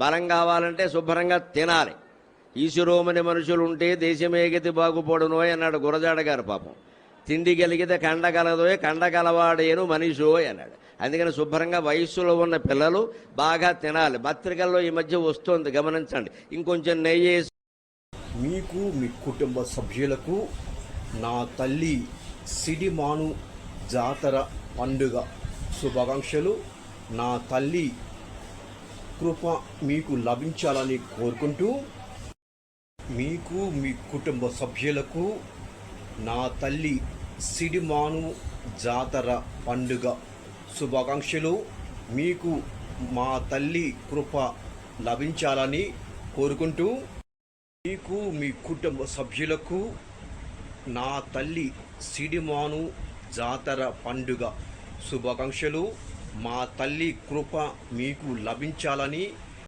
బలం కావాలంటే శుభ్రంగా తినాలి. ఈశ్వరోమని మనుషులు ఉంటే దేశమేగతి బాగుపడునోయ్ అన్నాడు గురజాడ గారు పాపం. తిండి కలిగితే కండ కలదోయ్ కండ కలవాడేను మనిషోయ్ అన్నాడు. అందుకని శుభ్రంగా వయస్సులో ఉన్న పిల్లలు బాగా తినాలి. పత్రికల్లో ఈ మధ్య వస్తుంది గమనించండి. ఇంకొంచెం నెయ్యి మీకు మీ కుటుంబ సభ్యులకు నా తల్లి సిడిమాను జాతర పండుగ శుభాకాంక్షలు. నా తల్లి కృప మీకు లభించాలని కోరుకుంటూ మీకు మీ కుటుంబ సభ్యులకు నా తల్లి సిడిమాను జాతర పండుగ శుభాకాంక్షలు. మీకు మా తల్లి కృప లభించాలని కోరుకుంటూ మీకు మీ కుటుంబ సభ్యులకు నా తల్లి సిడిమాను జాతర పండుగ శుభాకాంక్షలు. మా తల్లి కృప మీకు లభించాలని